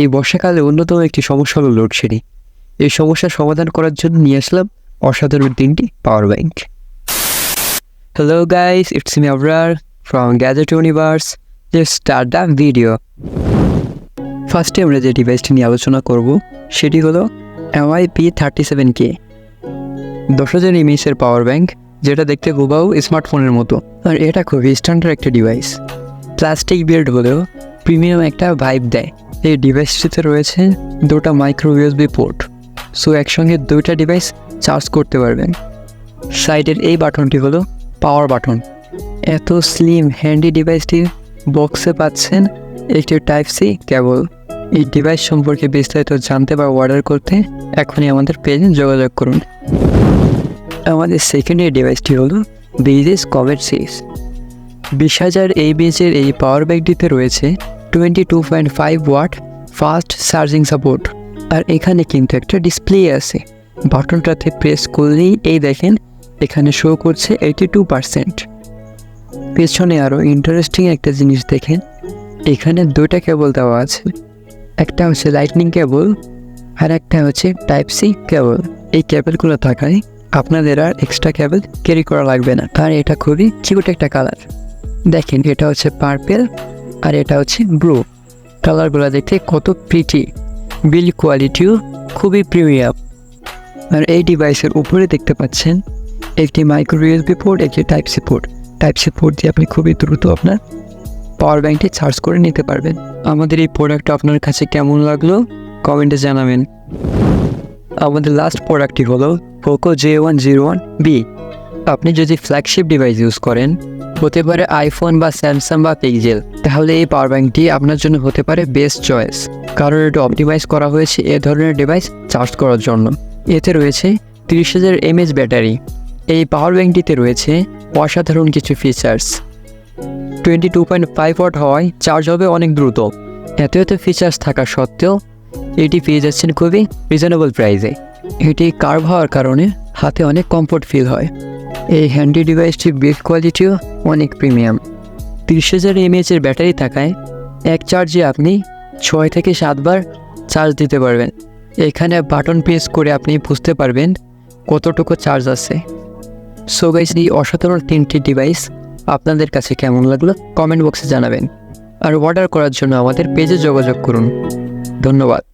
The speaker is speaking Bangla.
এই বর্ষাকালে অন্যতম একটি সমস্যা হলো লোডশেডিং। এই সমস্যার সমাধান করার জন্য নিয়ে আসলাম অসাধারণ তিনটি power bank hello guys it's me Abrar from gadget universe let's start the video ফার্স্টে আমরা যে ডিভাইসটি নিয়ে আলোচনা করব, সেটি হলো Mi P thirty seven K দশ হাজার এমএসের পাওয়ার ব্যাংক যেটা দেখতে হুবাহু স্মার্টফোনের মতো। আর এটা খুবই স্ট্যান্ডার্ড একটা ডিভাইস প্লাস্টিক বিল্ড হলেও প্রিমিয়াম একটা ভাইব দেয়। এই ডিভাইসটিতে রয়েছে দুটা মাইক্রো ইউএসবি পোর্ট সো একসঙ্গে দুইটা ডিভাইস চার্জ করতে পারবেন। সাইডের এই বাটনটি হলো পাওয়ার বাটন এত স্লিম হ্যান্ডি ডিভাইসটি বক্সে পাচ্ছেন একটি টাইপ সি কেবল এই ডিভাইস সম্পর্কে বিস্তারিত জানতে বা অর্ডার করতে এখনই আমাদের পেজে যোগাযোগ করুন। আমাদের সেকেন্ডারি ডিভাইসটি হলো বিজেস কভার সিক্স বিশ হাজার এই বেজের এই পাওয়ার ব্যাগটিতে রয়েছে twenty two point five watt fast charging support আর এখানে কিন্তু একটা ডিসপ্লে আছে। বাটনটাতে প্রেস করলেই এই দেখেন, এখানে শো করছে এইটি টু পারসেন্ট পেছনে আরও ইন্টারেস্টিং একটা জিনিস দেখেন, এখানে দুইটা কেবল দেওয়া আছে। একটা হচ্ছে লাইটনিং কেবল আর একটা হচ্ছে টাইপ সি কেবল এই কেবলগুলো থাকায় আপনাদের আর এক্সট্রা কেবল ক্যারি করা লাগবে না। আর এটা খুবই চিকুট একটা কালার দেখেন, এটা হচ্ছে পার্পেল আর এটা হচ্ছে ব্লু। কালারগুলো দেখতে কত প্রিটি বিল কোয়ালিটিও খুবই প্রিমিয়াম আর এই ডিভাইসের উপরে দেখতে পাচ্ছেন একটি মাইক্রো ইউএসবি পোর্ট একটি type C port type C port দিয়ে আপনি খুবই দ্রুত আপনার পাওয়ার ব্যাঙ্কটি চার্জ করে নিতে পারবেন। আমাদের এই প্রোডাক্টটা আপনার কাছে কেমন লাগল? কমেন্টে জানাবেন। আমাদের লাস্ট প্রোডাক্টটি হলো Poco J one zero one B আপনি যদি ফ্ল্যাগশিপ ডিভাইস ইউজ করেন হতে পারে আইফোন বা স্যামসাং বা পিক্সেল তাহলে এই পাওয়ার ব্যাঙ্কটি আপনার জন্য হতে পারে বেস্ট চয়েস কারণ এটা অপটিমাইজ করা হয়েছে এ ধরনের ডিভাইস চার্জ করার জন্য। এতে রয়েছে তিরিশ হাজার এমএচ ব্যাটারি এই পাওয়ার ব্যাঙ্কটিতে রয়েছে অসাধারণ কিছু features twenty two point five watt হওয়ায় চার্জ হবে অনেক দ্রুত। এত এত ফিচার্স থাকা সত্ত্বেও এটি পেয়ে যাচ্ছেন খুবই রিজনেবল প্রাইসে এটি কার্ভ হওয়ার কারণে হাতে অনেক কমফোর্ট ফিল হয়। এই হ্যান্ডি ডিভাইসটির বিল্ড কোয়ালিটিও অনেক প্রিমিয়াম তিরিশ হাজার এমএচের ব্যাটারি থাকায় এক চার্জে আপনি ছয় থেকে সাতবার চার্জ দিতে পারবেন। এখানে বাটন প্রেস করে আপনি বুঝতে পারবেন কতটুকু চার্জ আছে। সো গাইস এই অসাধারণ তিনটি ডিভাইস আপনাদের কাছে কেমন লাগল কমেন্ট বক্সে জানাবেন। আর অর্ডার করার জন্য আমাদের পেজে যোগাযোগ করুন। ধন্যবাদ।